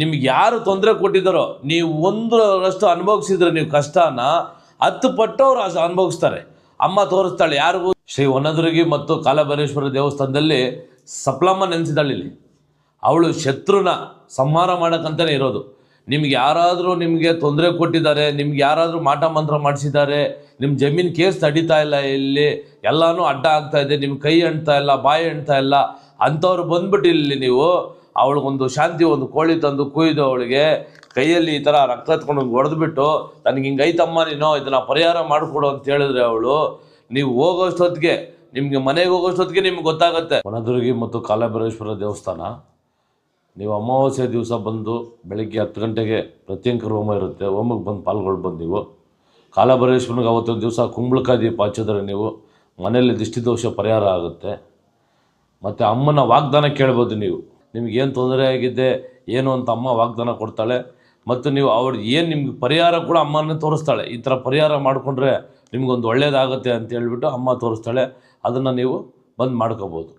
ನಿಮ್ಗೆ ಯಾರು ತೊಂದರೆ ಕೊಟ್ಟಿದ್ದಾರೋ, ನೀವು ಒಂದರಷ್ಟು ಅನುಭವಿಸಿದ್ರೆ ನೀವು ಕಷ್ಟನ ಹತ್ತು ಪಟ್ಟು ಅವರು ಅನುಭವಿಸ್ತಾರೆ. ಅಮ್ಮ ತೋರಿಸ್ತಾಳೆ, ಯಾರಿಗೂ? ಶ್ರೀ ವನದುರ್ಗಿ ಮತ್ತು ಕಾಲಭೈರೇಶ್ವರ ದೇವಸ್ಥಾನದಲ್ಲಿ ಸಪ್ಲಮ್ಮ ನೆನೆಸಿದಾಳೆ ಇಲ್ಲಿ. ಅವಳು ಶತ್ರುನ ಸಂಹಾರ ಮಾಡೋಕ್ಕಂತಲೇ ಇರೋದು. ನಿಮ್ಗೆ ಯಾರಾದರೂ ನಿಮಗೆ ತೊಂದರೆ ಕೊಟ್ಟಿದ್ದಾರೆ, ನಿಮ್ಗೆ ಯಾರಾದರೂ ಮಾಟ ಮಂತ್ರ ಮಾಡಿಸಿದ್ದಾರೆ ನಿಮ್ಮ ಜಮೀನು ಕೇಸ್ ತಡೀತಾ ಇಲ್ಲ ಇಲ್ಲಿ, ಎಲ್ಲನೂ ಅಡ್ಡ ಆಗ್ತಾ ಇದೆ ನಿಮ್ಮ ಕೈ ಅಂಟ್ತಾ ಇಲ್ಲ, ಬಾಯಿ ಅಂಟ್ತಾ ಇಲ್ಲ, ಅಂಥವ್ರು ಬಂದ್ಬಿಟ್ಟು ಇಲ್ಲಿ ನೀವು ಅವಳಿಗೊಂದು ಶಾಂತಿ, ಒಂದು ಕೋಳಿ ತಂದು ಕುಯ್ದು ಅವಳಿಗೆ ಕೈಯಲ್ಲಿ ಈ ಥರ ರಕ್ತ ಎತ್ಕೊಂಡು ಹೊಡೆದ್ಬಿಟ್ಟು ನನಗೆ ಹಿಂಗೆ ಐತಮ್ಮ ನೀನು, ಇದನ್ನು ಪರಿಹಾರ ಮಾಡಿಕೊಡು ಅಂತ ಹೇಳಿದ್ರೆ ಅವಳು, ನೀವು ಹೋಗೋಷ್ಟೊತ್ತಿಗೆ, ನಿಮಗೆ ಮನೆಗೆ ಹೋಗೋಷ್ಟೊತ್ತಿಗೆ ನಿಮ್ಗೆ ಗೊತ್ತಾಗುತ್ತೆ. ವನದುರ್ಗಿ ಮತ್ತು ಕಾಲಭೈರೇಶ್ವರ ದೇವಸ್ಥಾನ. ನೀವು ಅಮಾವಾಸ್ಯ ದಿವಸ ಬಂದು ಬೆಳಗ್ಗೆ ಹತ್ತು ಗಂಟೆಗೆ ಪ್ರತ್ಯಂಕರ ಹೋಮ ಇರುತ್ತೆ, ಹೋಮಕ್ಕೆ ಬಂದು ಪಾಲ್ಗೊಳ್ಬೋದು ನೀವು. ಕಾಲಭೈರೇಶ್ವರನಿಗೆ ಅವತ್ತೊಂದು ದಿವಸ ಕುಂಬಳಕಾಯಿ ದೀಪ ಹಚ್ಚಿದ್ರೆ ನೀವು ಮನೆಯಲ್ಲಿ ದಿಷ್ಟಿದೋಷ ಪರಿಹಾರ ಆಗುತ್ತೆ. ಮತ್ತು ಅಮ್ಮನ ವಾಗ್ದಾನ ಕೇಳ್ಬೋದು ನೀವು. ನಿಮಗೇನು ತೊಂದರೆ ಆಗಿದೆ ಏನು ಅಂತ ಅಮ್ಮ ವಾಗ್ದಾನ ಕೊಡ್ತಾಳೆ. ಮತ್ತು ನೀವು ಅವ್ರು ಏನು ನಿಮ್ಗೆ ಪರಿಹಾರ ಕೂಡ ಅಮ್ಮನೇ ತೋರಿಸ್ತಾಳೆ. ಈ ಥರ ಪರಿಹಾರ ಮಾಡಿಕೊಂಡ್ರೆ ನಿಮಗೊಂದು ಒಳ್ಳೆಯದಾಗುತ್ತೆ ಅಂತ ಹೇಳ್ಬಿಟ್ಟು ಅಮ್ಮ ತೋರಿಸ್ತಾಳೆ. ಅದನ್ನು ನೀವು ಬಂದು ಮಾಡ್ಕೋಬೋದು.